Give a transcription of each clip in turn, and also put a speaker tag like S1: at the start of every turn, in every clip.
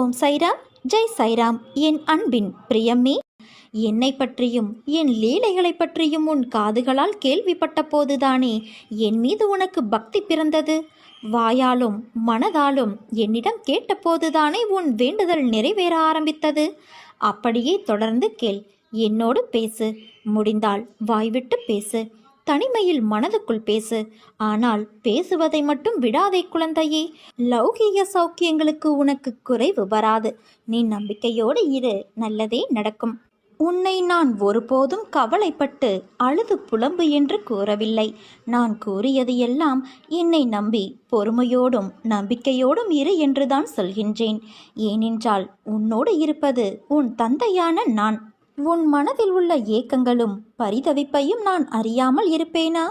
S1: ஓம் சைராம் ஜெய் சைராம். என் அன்பின் பிரியம்மே என்னை பற்றியும் என் லீலைகளை பற்றியும் உன் காதுகளால் கேள்விப்பட்ட போதுதானே. என் மீது உனக்கு பக்தி பிறந்தது. வாயாலும் மனதாலும் என்னிடம் கேட்டபோதுதானே உன் வேண்டுதல் நிறைவேற ஆரம்பித்தது. அப்படியே தொடர்ந்து கேள். என்னோடு பேசு. முடிந்தால் வாய்விட்டு பேசு. தனிமையில் மனதுக்குள் பேசு. ஆனால் பேசுவதை மட்டும் விடாதே குழந்தையே. லௌகீக சௌக்கியங்களுக்கு உனக்கு குறைவு வராது. நீ நம்பிக்கையோடு இரு. நல்லதே நடக்கும். உன்னை நான் ஒருபோதும் கவலைப்பட்டு அழுது புலம்பு என்று கூறவில்லை. நான் கூறியது எல்லாம் என்னை நம்பி பொறுமையோடும் நம்பிக்கையோடும் இரு என்றுதான் சொல்கின்றேன். ஏனென்றால் உன்னோடு இருப்பது உன் தந்தையான நான். உன் மனதில் உள்ள ஏக்கங்களும் பரிதவிப்பையும் நான் அறியாமல் இருப்பேனா?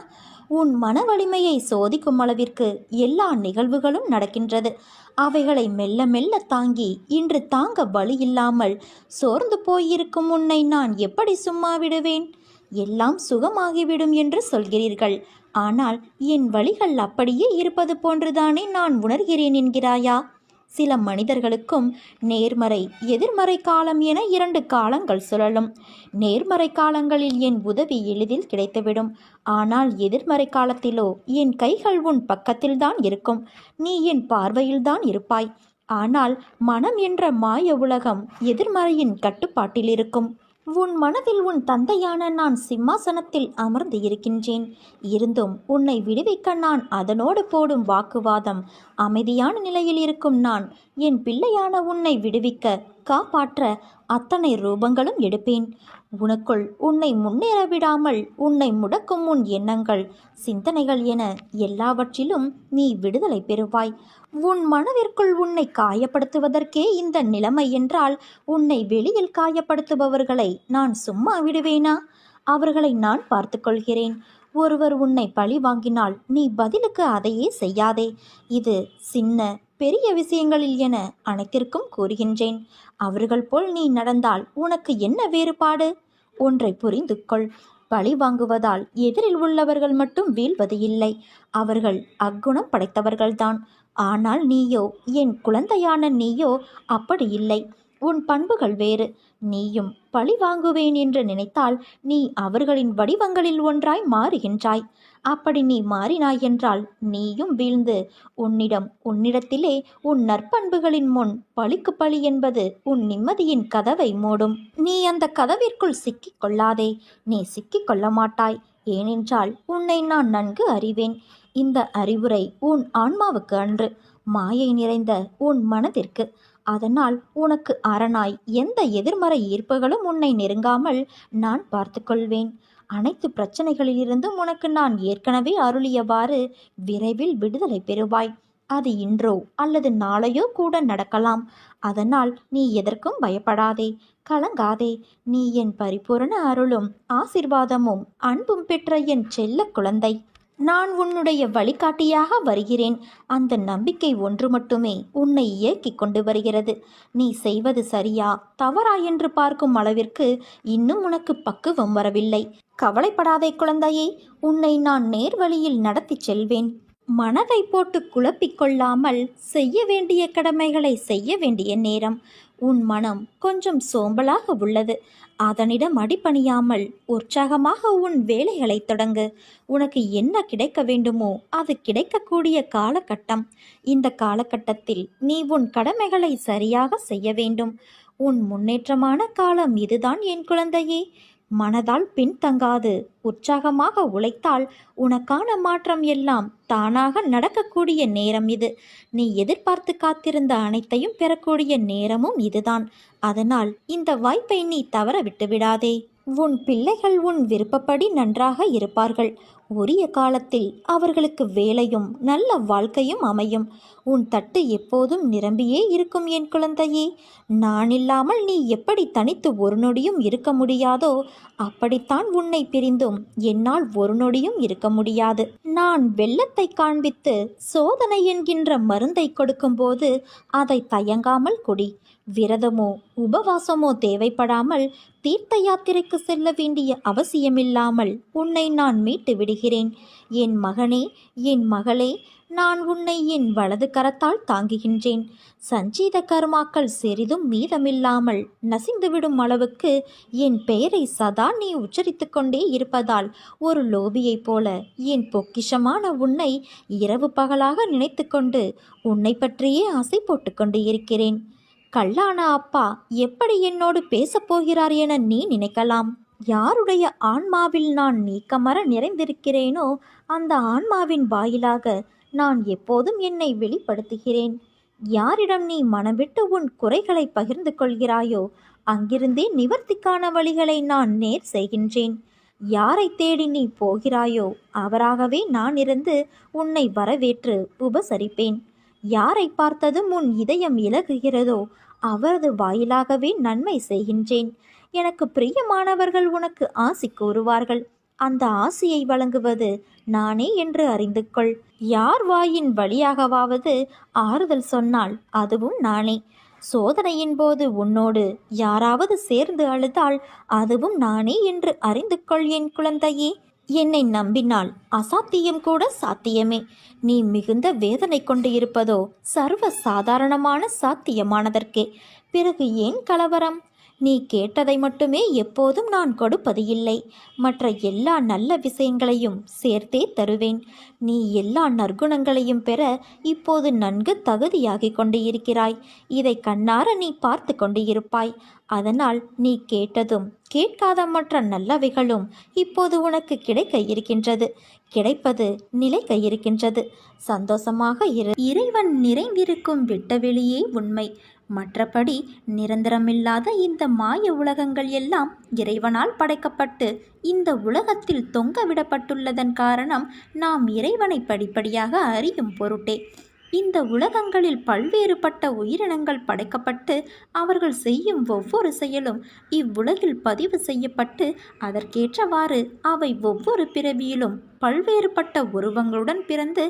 S1: உன் மன வலிமையை சோதிக்கும் அளவிற்கு எல்லா நிகழ்வுகளும் நடக்கின்றது. அவைகளை மெல்ல மெல்ல தாங்கி இன்று தாங்க வழி இல்லாமல் சோர்ந்து போயிருக்கும் உன்னை நான் எப்படி சும்மா விடுவேன்? எல்லாம் சுகமாகிவிடும் என்று சொல்கிறீர்கள். ஆனால் என் வழிகள் அப்படியே இருப்பது போன்றுதானே நான் உணர்கிறேன் என்கிறாயா? சில மனிதர்களுக்கும் நேர்மறை எதிர்மறை காலம் என இரண்டு காலங்கள் சுழலும். நேர்மறை காலங்களில் என் உதவி எளிதில் கிடைத்துவிடும். ஆனால் எதிர்மறை காலத்திலோ என் கைகள் உன் பக்கத்தில்தான் இருக்கும். நீ என் பார்வையில்தான் இருப்பாய். ஆனால் மனம் என்ற மாய உலகம் எதிர்மறையின் கட்டுப்பாட்டில் இருக்கும். உன் மனதில் உன் தந்தையான நான் சிம்மாசனத்தில் அமர்ந்து இருக்கின்றேன். இருந்தும் உன்னை விடுவிக்க நான் அதனோடு போடும் வாக்குவாதம் அமைதியான நிலையில் இருக்கும் நான். என் பிள்ளையான உன்னை விடுவிக்க காப்பாற்ற அத்தனை ரூபங்களும் எடுப்பேன். உனக்குள் உன்னை முன்னேற விடாமல் உன்னை முடக்கும் உன் எண்ணங்கள் சிந்தனைகள் என எல்லாவற்றிலும் நீ விடுதலை பெறுவாய். உன் மனதிற்குள் உன்னை காயப்படுத்துவதற்கே இந்த நிலைமை என்றால் உன்னை வெளியில் காயப்படுத்துபவர்களை நான் சும்மா விடுவேனா? அவர்களை நான் பார்த்துக்கொள்கிறேன். ஒருவர் உன்னை பழி வாங்கினால் நீ பதிலுக்கு அதையே செய்யாதே. இது சின்ன பெரிய விஷயங்களில் என அனைத்திற்கும் கூறுகின்றேன். அவர்கள் போல் நீ நடந்தால் உனக்கு என்ன வேறுபாடு? ஒன்றை புரிந்து கொள். பழி வாங்குவதால் எதிரில் உள்ளவர்கள் மட்டும் வீழ்வது இல்லை. அவர்கள் அக்குணம் படைத்தவர்கள்தான். ஆனால் நீயோ என் குழந்தையான நீயோ அப்படி இல்லை. உன் பண்புகள் வேறு. நீயும் பழி வாங்குவேன் என்று நினைத்தால் நீ அவர்களின் வடிவங்களில் ஒன்றாய் மாறுகின்றாய். அப்படி நீ மாறினாய் என்றால் நீயும் வீழ்ந்து உன்னிடம் உன்னிடத்திலே உன் நற்பண்புகளின் முன் பழிக்கு பழி என்பது உன் நிம்மதியின் கதவை மூடும். நீ அந்த கதவிற்குள் சிக்கிக் கொள்ளாதே. நீ சிக்கிக் கொள்ள மாட்டாய். ஏனென்றால் உன்னை நான் நன்கு அறிவேன். இந்த அறிவுரை உன் ஆன்மாவுக்கு அன்று. மாயை நிறைந்த உன் மனதிற்கு. அதனால் உனக்கு அரணாய் எந்த எதிர்மறை ஈர்ப்புகளும் உன்னை நெருங்காமல் நான் பார்த்துக்கொள்வேன். அனைத்து பிரச்சனைகளிலிருந்தும் உனக்கு நான் ஏற்கனவே அருளியவாறு விரைவில் விடுதலை பெறுவாய். அது இன்றோ அல்லது நாளையோ கூட நடக்கலாம். அதனால் நீ எதற்கும் பயப்படாதே. கலங்காதே. நீ என் பரிபூரண அருளும் ஆசிர்வாதமும் அன்பும் பெற்ற என் செல்ல குழந்தை. நான் உன்னுடைய வழிகாட்டியாக வருகிறேன். அந்த நம்பிக்கை ஒன்று மட்டுமே உன்னை இயக்கி கொண்டு வருகிறது. நீ செய்வது சரியா தவறா என்று பார்க்கும் அளவிற்கு இன்னும் உனக்கு பக்குவம் வரவில்லை. கவலைப்படாதே குழந்தையே உன்னை நான் நேர்வழியில் நடத்திச் செல்வேன். மனதை போட்டு குழப்பிக்கொள்ளாமல் செய்ய வேண்டிய கடமைகளை செய்ய வேண்டிய நேரம். உன் மனம் கொஞ்சம் சோம்பலாக உள்ளது. அதனிடம் அடிபணியாமல் உற்சாகமாக உன் வேலைகளை தொடங்கு. உனக்கு என்ன கிடைக்க வேண்டுமோ அது கிடைக்கக்கூடிய காலகட்டம். இந்த காலகட்டத்தில் நீ உன் கடமைகளை சரியாக செய்ய வேண்டும். உன் முன்னேற்றமான காலம் இதுதான் என் குழந்தையே. மனதால் பின்தங்காது. உற்சாகமாக உழைத்தால் உனக்கான மாற்றம் எல்லாம் தானாக நடக்கக்கூடிய நேரம் இது. நீ எதிர்பார்த்து காத்திருந்த அனைத்தையும் பெறக்கூடிய நேரமும் இதுதான். அதனால் இந்த வாய்ப்பை நீ தவற விட்டு விடாதே உன் பிள்ளைகள் உன் விருப்பப்படி நன்றாக இருப்பார்கள். உரிய காலத்தில் அவர்களுக்கு வேலையும் நல்ல வாழ்க்கையும் அமையும். உன் தட்டு எப்போதும் நிரம்பியே இருக்கும் என் குழந்தையே. நான் இல்லாமல் நீ எப்படி தனித்து ஒரு நொடியும் இருக்க முடியாதோ அப்படித்தான் உன்னை பிரிந்தும் என்னால் ஒரு நொடியும் இருக்க முடியாது. நான் வெள்ளத்தை காண்பித்து சோதனை என்கின்ற மருந்தை கொடுக்கும்போது அதை தயங்காமல் குடி. விரதமோ உபவாசமோ தேவைப்படாமல் தீர்த்த யாத்திரைக்கு செல்ல வேண்டிய அவசியமில்லாமல் உன்னை நான் மீட்டு விடுகிறேன் என் மகனே என் மகளே நான் உன்னை என் வலது கரத்தால் தாங்குகின்றேன். சஞ்சீத கர்மாக்கள் சிறிதும் மீதமில்லாமல் நசிந்துவிடும் அளவுக்கு என் பெயரை சதா நீ உச்சரித்து கொண்டே இருப்பதால் ஒரு லோபியைப் போல என் பொக்கிஷமான உன்னை இரவு பகலாக நினைத்து கொண்டு உன்னை பற்றியே ஆசை போட்டுக்கொண்டு இருக்கிறேன். கல்லான அப்பா எப்படி என்னோடு பேசப் போகிறார் என நீ நினைக்கலாம். யாருடைய ஆன்மாவில் நான் நீக்கமர நிறைந்திருக்கிறேனோ அந்த ஆன்மாவின் வாயிலாக நான் எப்போதும் என்னை வெளிப்படுத்துகிறேன். யாரிடம் நீ மனவிட்டு உன் குறைகளை பகிர்ந்து கொள்கிறாயோ அங்கிருந்தே நிவர்த்திக்கான வழிகளை நான் நேர் செய்கின்றேன். யாரை தேடி நீ போகிறாயோ அவராகவே நான் இருந்து உன்னை வரவேற்று உபசரிப்பேன். யாரை பார்த்ததும் உன் இதயம் இலகுகிறதோ அவரது வாயிலாகவே நன்மை செய்கின்றேன். எனக்கு பிரியமானவர்கள் உனக்கு ஆசி கூறுவார்கள். அந்த ஆசியை வழங்குவது நானே என்று அறிந்து கொள். யார் வாயின் வழியாகவாவது ஆறுதல் சொன்னால் அதுவும் நானே. சோதனையின் போது உன்னோடு யாராவது சேர்ந்து அழுதால் அதுவும் நானே என்று அறிந்து கொள் என் குழந்தையே. என்னை நம்பினால் அசாத்தியம் கூட சாத்தியமே. நீ மிகுந்த வேதனை கொண்டு இருப்பதோ சர்வ சாதாரணமான சாத்தியமானதற்கே. பிறகு ஏன் கலவரம்? நீ கேட்டதை மட்டுமே எப்போதும் நான் கொடுப்பது இல்லை மற்ற எல்லா நல்ல விஷயங்களையும் சேர்த்தே தருவேன். நீ எல்லா நற்குணங்களையும் பெற இப்போது நன்கு தகுதியாகிக் கொண்டு இருக்கிறாய் இதை கண்ணார நீ பார்த்து கொண்டு இருப்பாய் அதனால் நீ கேட்டதும் கேட்காத மற்ற நல்லவைகளும் இப்போது உனக்கு கிடைக்க இருக்கின்றது. கிடைப்பது நிலைக்க இருக்கின்றது. சந்தோஷமாக இரு. இறைவன் நிறைந்திருக்கும் விட்டவெளியே உண்மை. மற்றபடி நிரந்தரமில்லாத இந்த மாய உலகங்கள் எல்லாம் இறைவனால் படைக்கப்பட்டு இந்த உலகத்தில் தொங்க விடப்பட்டுள்ளதன் காரணம் நாம் இறைவனை படிப்படியாக அறியும் பொருட்டே. இந்த உலகங்களில் பல்வேறுபட்ட உயிரினங்கள் படைக்கப்பட்டு அவர்கள் செய்யும் ஒவ்வொரு செயலும் இவ்வுலகில் பதிவு செய்யப்பட்டு அதற்கேற்றவாறு அவை ஒவ்வொரு பிறவியிலும் பல்வேறுபட்ட உருவங்களுடன் பிறந்து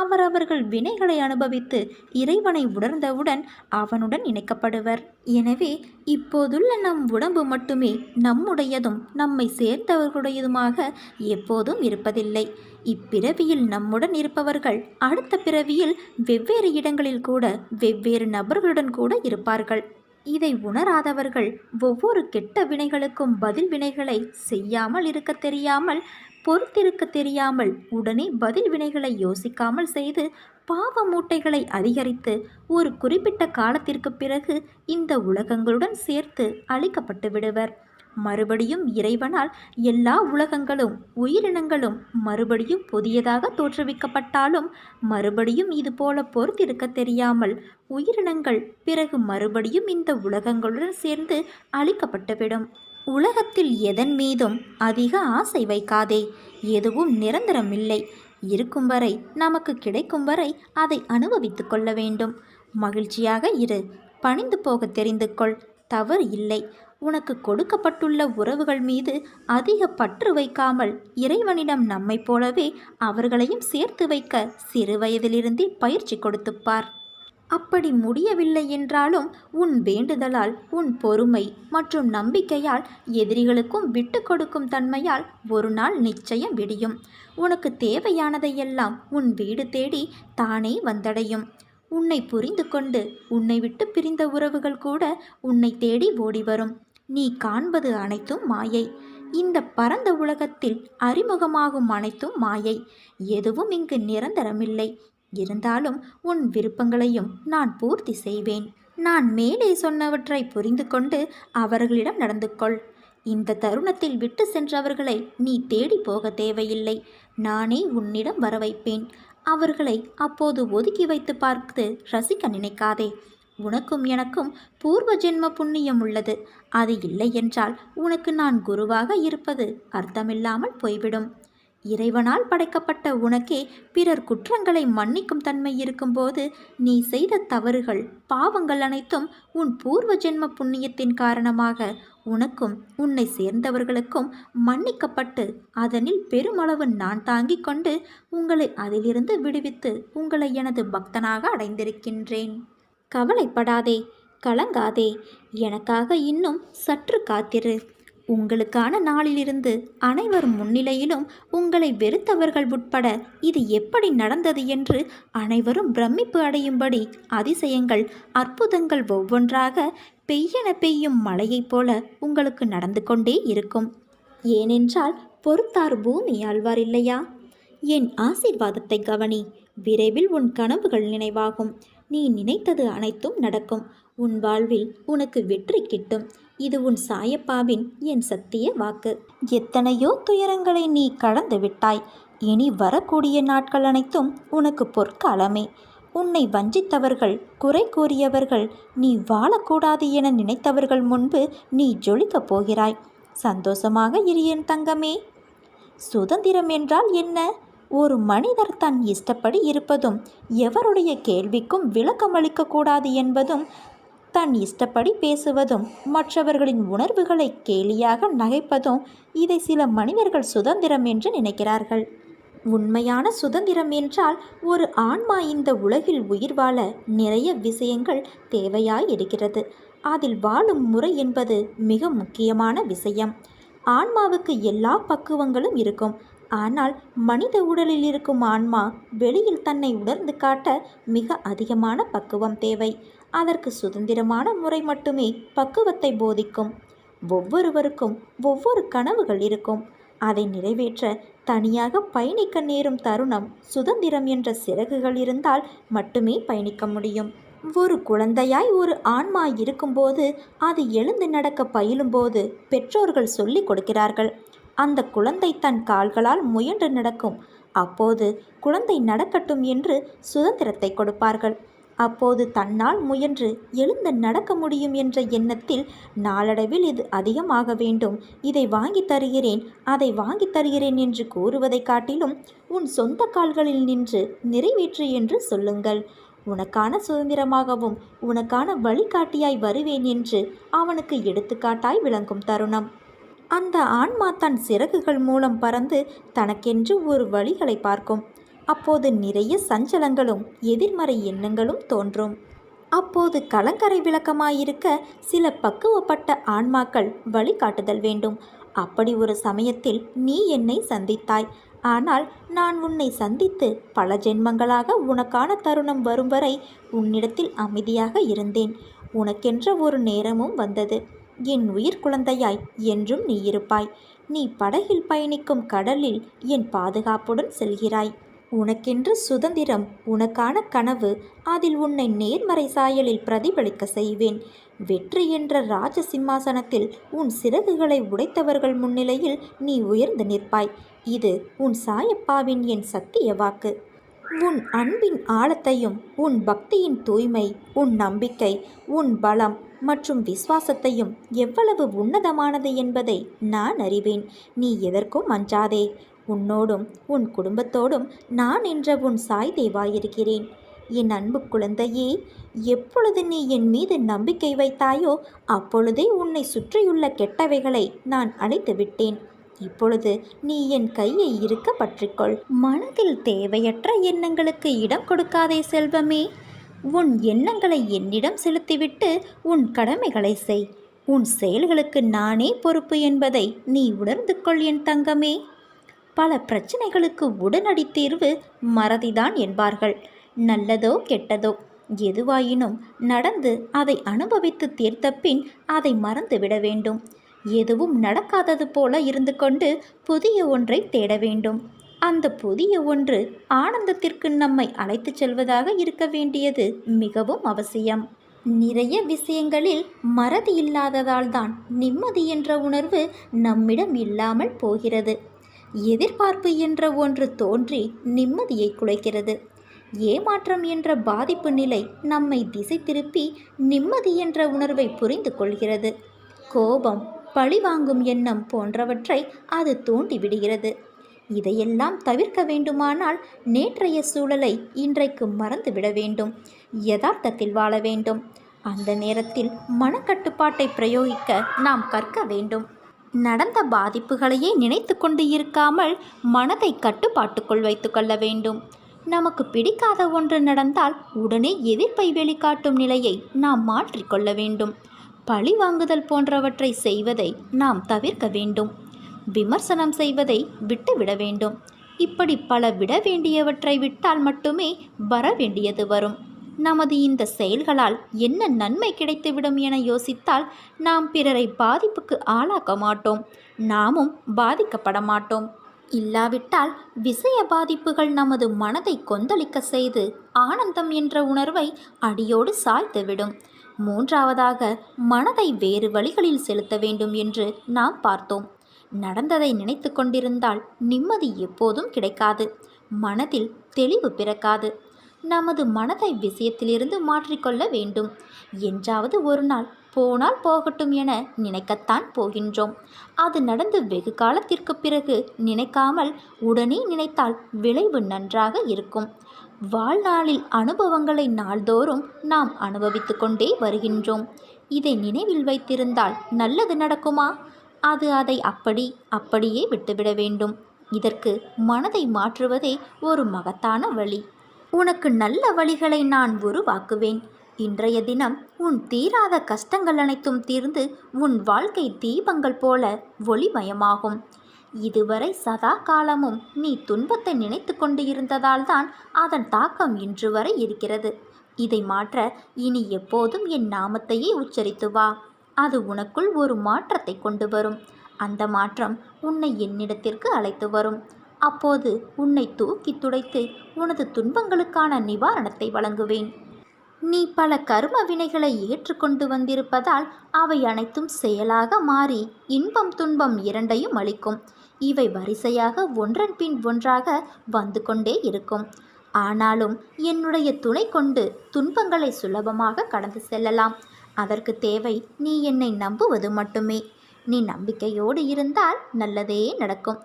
S1: அவரவர்கள் வினைகளை அனுபவித்து இறைவனை உணர்ந்தவுடன் அவனுடன் இணைக்கப்படுவர். எனவே இப்போதுள்ள நம் உடம்பு மட்டுமே நம்முடையதும் நம்மை சேர்ந்தவர்களுடையதுமாக எப்போதும் இருப்பதில்லை. இப்பிறவியில் நம்முடன் இருப்பவர்கள் அடுத்த பிறவியில் வெவ்வேறு இடங்களில் கூட வெவ்வேறு நபர்களுடன் கூட இருப்பார்கள். இதை உணராதவர்கள் ஒவ்வொரு கெட்ட வினைகளுக்கும் பதில் வினைகளை செய்யாமல் இருக்க தெரியாமல் பொறுத்திருக்க தெரியாமல் உடனே பதில் வினைகளை யோசிக்காமல் செய்து பாவ மூட்டைகளை அதிகரித்து ஒரு குறிப்பிட்ட காலத்திற்கு பிறகு இந்த உலகங்களுடன் சேர்த்து அழிக்கப்பட்டு விடுவர். மறுபடியும் இறைவனால் எல்லா உலகங்களும் உயிரினங்களும் மறுபடியும் புதியதாக தோற்றுவிக்கப்பட்டாலும் மறுபடியும் இதுபோல பொறுத்திருக்க தெரியாமல் உயிரினங்கள் பிறகு மறுபடியும் இந்த உலகங்களுடன் சேர்ந்து அழிக்கப்பட்டுவிடும். உலகத்தில் எதன் மீதும் அதிக ஆசை வைக்காதே. எதுவும் நிரந்தரமில்லை. இருக்கும் வரை நமக்கு கிடைக்கும் வரை அதை அனுபவித்து கொள்ள வேண்டும். மகிழ்ச்சியாக இரு. பணிந்து போக தெரிந்து கொள். தவறு இல்லை. உனக்கு கொடுக்கப்பட்டுள்ள உறவுகள் மீது அதிக பற்று வைக்காமல் இறைவனிடம் நம்மைப் போலவே அவர்களையும் சேர்த்து வைக்க சிறு வயதிலிருந்தே பயிற்சி கொடுத்துப்பார் அப்படி முடியவில்லை என்றாலும் உன் வேண்டுதலால் உன் பொறுமை மற்றும் நம்பிக்கையால் எதிரிகளுக்கும் விட்டு கொடுக்கும் தன்மையால் ஒரு நாள் நிச்சயம் விடியும். உனக்கு தேவையானதையெல்லாம் உன் வீடு தேடி தானே வந்தடையும். உன்னை புரிந்து கொண்டு உன்னை விட்டு பிரிந்த உறவுகள் கூட உன்னை தேடி ஓடி வரும். நீ காண்பது அனைத்தும் மாயை. இந்த பரந்த உலகத்தில் அறிமுகமாகும் அனைத்தும் மாயை. எதுவும் இங்கு நிரந்தரமில்லை. இருந்தாலும் உன் விருப்பங்களையும் நான் பூர்த்தி செய்வேன். நான் மேலே சொன்னவற்றை புரிந்து கொண்டு அவர்களிடம் நடந்து கொள். இந்த தருணத்தில் விட்டு சென்றவர்களை நீ தேடி போக தேவையில்லை. நானே உன்னிடம் வர வைப்பேன். அவர்களை அப்போது ஒதுக்கி வைத்து பார்த்து ரசிக்க நினைக்காதே. உனக்கும் எனக்கும் பூர்வ ஜென்ம புண்ணியம் உள்ளது. அது இல்லை என்றால் உனக்கு நான் குருவாக இருப்பது அர்த்தமில்லாமல் போய்விடும். இறைவனால் படைக்கப்பட்ட உனக்கே பிறர் குற்றங்களை மன்னிக்கும் தன்மை இருக்கும்போது நீ செய்த தவறுகள் பாவங்கள் அனைத்தும் உன் பூர்வ ஜென்ம புண்ணியத்தின் காரணமாக உனக்கும் உன்னை சேர்ந்தவர்களுக்கும் மன்னிக்கப்பட்டு அதனில் பெருமளவு நான் தாங்கிக் கொண்டு உங்களை அதிலிருந்து விடுவித்து உங்களை எனது பக்தனாக அடைந்திருக்கின்றேன். கவலைப்படாதே கலங்காதே எனக்காக இன்னும் சற்று காத்திரு. உங்களுக்கான நாளிலிருந்து அனைவரும் முன்னிலையிலும் உங்களை வெறுத்தவர்கள் உட்பட இது எப்படி நடந்தது என்று அனைவரும் பிரமிப்பு அடையும்படி அதிசயங்கள் அற்புதங்கள் ஒவ்வொன்றாக பெய்யென பெய்யும் மழையைப் போல உங்களுக்கு நடந்து கொண்டே இருக்கும். ஏனென்றால் பொறுத்தார் பூமி ஆழ்வார் இல்லையா? என் ஆசீர்வாதத்தை கவனி விரைவில் உன் கனவுகள் நினைவாகும். நீ நினைத்தது அனைத்தும் நடக்கும். உன் வாழ்வில் உனக்கு வெற்றி கிட்டும். இது உன் சாயப்பாவின் என் சத்திய வாக்கு. எத்தனையோ துயரங்களை நீ கடந்து விட்டாய். இனி வரக்கூடிய நாட்கள் அனைத்தும் உனக்கு பொற்காலமே. உன்னை வஞ்சித்தவர்கள் குறை கூறியவர்கள் நீ வாழக்கூடாது என நினைத்தவர்கள் முன்பு நீ ஜொலிக்கப் போகிறாய். சந்தோஷமாக இரு என் தங்கமே. சுதந்திரம் என்றால் என்ன? ஒரு மனிதர் தன் இஷ்டப்படி இருப்பதும் எவருடைய கேள்விக்கும் விளக்கமளிக்கக்கூடாது என்பதும் தன் இஷ்டப்படி பேசுவதும் மற்றவர்களின் உணர்வுகளை கேலியாக நகைப்பதும் இதை சில மனிதர்கள் சுதந்திரம் என்று நினைக்கிறார்கள். உண்மையான சுதந்திரம் என்றால் ஒரு ஆன்மா இந்த உலகில் உயிர் வாழ நிறைய விஷயங்கள் தேவையாய் இருக்கிறது. அதில் வாழும் முறை என்பது மிக முக்கியமான விஷயம். ஆன்மாவுக்கு எல்லா பக்குவங்களும் இருக்கும். ஆனால் மனித உடலில் இருக்கும் ஆன்மா வெளியில் தன்னை உணர்ந்து காட்ட மிக அதிகமான பக்குவம் தேவை. அதற்கு சுதந்திரமான முறை மட்டுமே பக்குவத்தை போதிக்கும். ஒவ்வொருவருக்கும் ஒவ்வொரு கனவுகள் இருக்கும். அதை நிறைவேற்ற தனியாக பயணிக்க நேரும் தருணம் சுதந்திரம் என்ற சிறகுகள் இருந்தால் மட்டுமே பயணிக்க முடியும். ஒரு குழந்தையாய் ஒரு ஆன்மா இருக்கும்போது அது எழுந்து நடக்க பயிலும்போது பெற்றோர்கள் சொல்லிக் கொடுக்கிறார்கள். அந்த குழந்தை தன் கால்களால் முயன்று நடக்கும். அப்போது குழந்தை நடக்கட்டும் என்று சுதந்திரத்தை கொடுப்பார்கள். அப்போது தன்னால் முயன்று எழுந்து நடக்க முடியும் என்ற எண்ணத்தில் நாளடைவில் இது அதிகமாக வேண்டும். இதை வாங்கி தருகிறேன் அதை வாங்கி தருகிறேன் என்று கூறுவதை காட்டிலும் உன் சொந்த கால்களில் நின்று நிறைவேற்று என்று சொல்லுங்கள். உனக்கான சுதந்திரமாகவும் உனக்கான வழிகாட்டியாய் வருவேன் என்று அவனுக்கு எடுத்துக்காட்டாய் விளங்கும் தருணம். அந்த ஆன்மா தன் சிறகுகள் மூலம் பறந்து தனக்கென்று ஒரு வழிகளை பார்க்கும். அப்போது நிறைய சஞ்சலங்களும் எதிர்மறை எண்ணங்களும் தோன்றும். அப்போது கலங்கரை விளக்கமாயிருக்க சில பக்குவப்பட்ட ஆன்மாக்கள் வழிகாட்டுதல் வேண்டும். அப்படி ஒரு சமயத்தில் நீ என்னை சந்தித்தாய். ஆனால் நான் உன்னை சந்தித்து பல ஜென்மங்களாக உனக்கான தருணம் வரும் வரை உன்னிடத்தில் அமைதியாக இருந்தேன். உனக்கென்ற ஒரு நேரமும் வந்தது. என் உயிர் குழந்தையாய் என்றும் நீ இருப்பாய். நீ படகில் பயணிக்கும் கடலில் என் பாதுகாப்புடன் செல்கிறாய். உனக்கென்று சுதந்திரம் உனக்கான கனவு அதில் உன்னை நேர்மறை சாயலில் பிரதிபலிக்க செய்வேன். வெற்றி என்ற ராஜ சிம்மாசனத்தில் உன் சிறகுகளை உடைத்தவர்கள் முன்னிலையில் நீ உயர்ந்து நிற்பாய். இது உன் சாயப்பாவின் என் சத்திய வாக்கு. உன் அன்பின் ஆழத்தையும் உன் பக்தியின் தூய்மை உன் நம்பிக்கை உன் பலம் மற்றும் விசுவாசத்தையும் எவ்வளவு உன்னதமானது என்பதை நான் அறிவேன். நீ எதற்கும் அஞ்சாதே. உன்னோடும் உன் குடும்பத்தோடும் நான் என்ற உன் சாய் தேவாயிருக்கிறேன். என் அன்பு குழந்தையே எப்பொழுது நீ என் மீது நம்பிக்கை வைத்தாயோ அப்பொழுதே உன்னை சுற்றியுள்ள கெட்டவைகளை நான் அழைத்து விட்டேன். இப்பொழுது நீ என் கையை இருக்க பற்றிக்கொள். மனதில் தேவையற்ற எண்ணங்களுக்கு இடம் கொடுக்காதே செல்வமே. உன் எண்ணங்களை என்னிடம் செலுத்திவிட்டு உன் கடமைகளை செய். உன் செயல்களுக்கு நானே பொறுப்பு என்பதை நீ உணர்ந்து கொள் என் தங்கமே. பல பிரச்சனைகளுக்கு உடனடி தீர்வு மறதிதான் என்பார்கள். நல்லதோ கெட்டதோ எதுவாயினும் நடந்து அதை அனுபவித்து தீர்த்த பின் அதை மறந்து விட வேண்டும். எதுவும் நடக்காதது போல இருந்து கொண்டு புதிய ஒன்றை தேட வேண்டும். அந்த புதிய ஒன்று ஆனந்தத்திற்கு நம்மை அழைத்துச் செல்வதாக இருக்க வேண்டியது மிகவும் அவசியம். நிறைய விஷயங்களில் மறதி இல்லாததால்தான் நிம்மதி என்ற உணர்வு நம்மிடம் இல்லாமல் போகிறது. எதிர்பார்ப்பு என்ற ஒன்று தோன்றி நிம்மதியை குலைக்கிறது. ஏமாற்றம் என்ற பாதிப்பு நிலை நம்மை திசை திருப்பி நிம்மதி என்ற உணர்வை புரிந்து கொள்கிறது. கோபம் பழிவாங்கும் எண்ணம் போன்றவற்றை அது தூண்டிவிடுகிறது இதையெல்லாம் தவிர்க்க வேண்டுமானால் நேற்றைய சூழலை இன்றைக்கு மறந்துவிட வேண்டும். யதார்த்தத்தில் வாழ வேண்டும். அந்த நேரத்தில் மனக்கட்டுப்பாட்டை பிரயோகிக்க நாம் கற்க வேண்டும். நடந்த பாதிப்புகளையே நினைத்து கொண்டு இருக்காமல் மனதை கட்டுப்பாட்டுக்குள் வைத்துக்கொள்ள வேண்டும். நமக்கு பிடிக்காத ஒன்று நடந்தால் உடனே எதிர்ப்பை வெளிக்காட்டும் நிலையை நாம் மாற்றிக்கொள்ள வேண்டும். பழி வாங்குதல் போன்றவற்றை செய்வதை நாம் தவிர்க்க வேண்டும். விமர்சனம் செய்வதை விட்டுவிட வேண்டும். இப்படி பல விட வேண்டியவற்றை விட்டால் மட்டுமே வர வேண்டியது வரும். நமது இந்த செயல்களால் என்ன நன்மை கிடைத்துவிடும் என யோசித்தால் நாம் பிறரை பாதிப்புக்கு ஆளாக்க மாட்டோம். நாமும் பாதிக்கப்பட மாட்டோம். இல்லாவிட்டால் விஷய பாதிப்புகள் நமது மனதை கொந்தளிக்க செய்து ஆனந்தம் என்ற உணர்வை அடியோடு சாய்த்துவிடும். மூன்றாவதாக மனதை வேறு வழிகளில் செலுத்த வேண்டும் என்று நாம் பார்த்தோம். நடந்ததை நினைத்து கொண்டிருந்தால் நிம்மதி எப்போதும் கிடைக்காது. மனதில் தெளிவு பிறக்காது. நமது மனதை விஷயத்திலிருந்து மாற்றிக்கொள்ள வேண்டும். என்றாவது ஒரு நாள் போனால் போகட்டும் என நினைக்கத்தான் போகின்றோம். அது நடந்து வெகு காலத்திற்கு பிறகு நினைக்காமல் உடனே நினைத்தால் விளைவு நன்றாக இருக்கும். வாழ்நாளில் அனுபவங்களை நாள்தோறும் நாம் அனுபவித்து கொண்டே வருகின்றோம். இதை நினைவில் வைத்திருந்தால் நல்லது நடக்குமா? அது அதை அப்படி அப்படியே விட்டுவிட வேண்டும். இதற்கு மனதை மாற்றுவதே ஒரு மகத்தான வழி. உனக்கு நல்ல வழிகளை நான் உருவாக்குவேன். இன்றைய தினம் உன் தீராத கஷ்டங்கள் அனைத்தும் தீர்ந்து உன் வாழ்க்கை தீபங்கள் போல ஒளிமயமாகும். இதுவரை சதா காலமும் நீ துன்பத்தை நினைத்து கொண்டு இருந்ததால்தான் அதன் தாக்கம் இன்று வரை இருக்கிறது. இதை மாற்ற இனி எப்போதும் என் நாமத்தையே உச்சரித்து வா. அது உனக்குள் ஒரு மாற்றத்தை கொண்டு வரும். அந்த மாற்றம் உன்னை என்னிடத்திற்கு அழைத்து வரும். அப்போது உன்னை தூக்கி துடைத்து உனது துன்பங்களுக்கான நிவாரணத்தை வழங்குவேன். நீ பல கர்ம வினைகளை ஏற்றுக்கொண்டு வந்திருப்பதால் அவை அனைத்தும் செயலாக மாறி இன்பம் துன்பம் இரண்டையும் அளிக்கும். இவை வரிசையாக ஒன்றன் பின் ஒன்றாக வந்து கொண்டே இருக்கும். ஆனாலும் என்னுடைய துணை கொண்டு துன்பங்களை சுலபமாக கடந்து செல்லலாம். அதற்கு தேவை நீ என்னை நம்புவது மட்டுமே. நீ நம்பிக்கையோடு இருந்தால் நல்லதே நடக்கும்.